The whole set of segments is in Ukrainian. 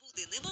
буде, немов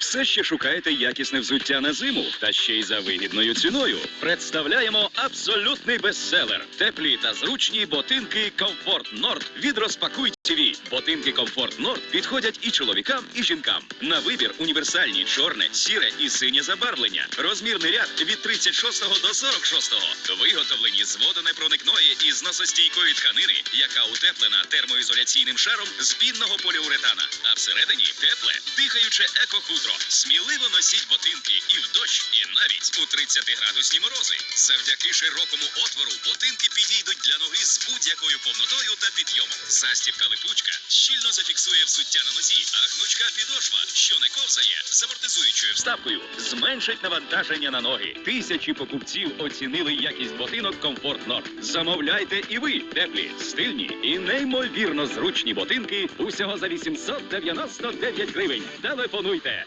Все ще шукаєте якісне взуття на зиму та ще й за вигідною ціною. Представляємо абсолютний бестселер. Теплі та зручні ботинки Comfort Nord від Розпакуй ТВ. Ботинки Comfort Nord підходять і чоловікам, і жінкам. На вибір універсальні чорне, сіре і синє забарвлення. Розмірний ряд від 36 до 46. Виготовлені з водонепроникної і зносостійкої тканини, яка утеплена термоізоляційним шаром з пінного поліуретана. А всередині тепле, дихаюче екохутро. Сміливо носіть ботинки і в дощ, і навіть у 30-градусні морози. Завдяки широкому отвору ботинки підійдуть для ноги з будь-якою повнотою та підйомом. Застібка липучка щільно зафіксує взуття на нозі, а гнучка підошва, що не ковзає, з амортизуючою вставкою, зменшить навантаження на ноги. Тисячі покупців оцінили якість ботинок Comfort Nord. Замовляйте і ви теплі, стильні і неймовірно зручні ботинки усього за 899 гривень. Телефонуйте.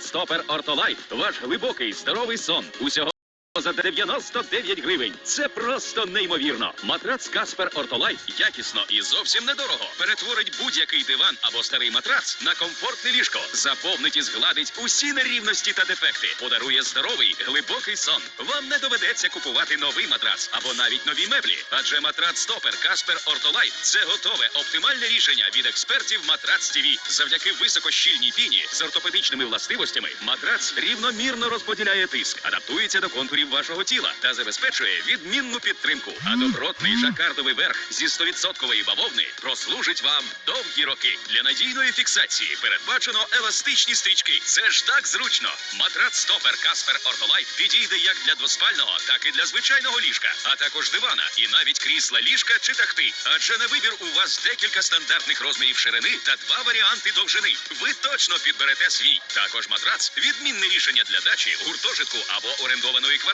Стопер Ортолайт. Ваш глибокий здоровий сон. Усього за 99 гривень. Це просто неймовірно. Матрац Каспер Ортолайт якісно і зовсім недорого. Перетворить будь-який диван або старий матрац на комфортне ліжко. Заповнить і згладить усі нерівності та дефекти. Подарує здоровий, глибокий сон. Вам не доведеться купувати новий матрац або навіть нові меблі. Адже матрац Стопер Каспер Ортолайт це готове оптимальне рішення від експертів Матрац ТВ. Завдяки високощільній піні з ортопедичними властивостями матрац рівномірно розподіляє тиск, адаптується до контурів вашого тіла та забезпечує відмінну підтримку. А добротний жакардовий верх зі 100% бавовни прослужить вам довгі роки. Для надійної фіксації передбачено еластичні стрічки. Це ж так зручно. Матрац Стопер Каспер Ортолайт підійде як для двоспального, так і для звичайного ліжка, а також дивана і навіть крісла ліжка чи тахти. Адже на вибір у вас декілька стандартних розмірів ширини та два варіанти довжини. Ви точно підберете свій. Також матрац відмінне рішення для дачі, гуртожитку або орендованої квартири.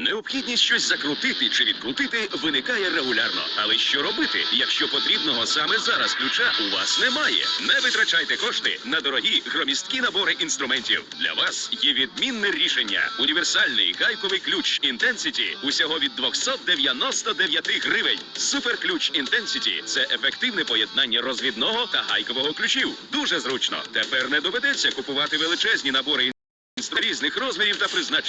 Необхідність щось закрутити чи відкрутити виникає регулярно. Але що робити, якщо потрібного саме зараз ключа у вас немає? Не витрачайте кошти на дорогі громісткі набори інструментів. Для вас є відмінне рішення. Універсальний гайковий ключ Intensity усього від 299 гривень. Суперключ Intensity – це ефективне поєднання розвідного та гайкового ключів. Дуже зручно. Тепер не доведеться купувати величезні набори інструментів різних розмірів та призначень.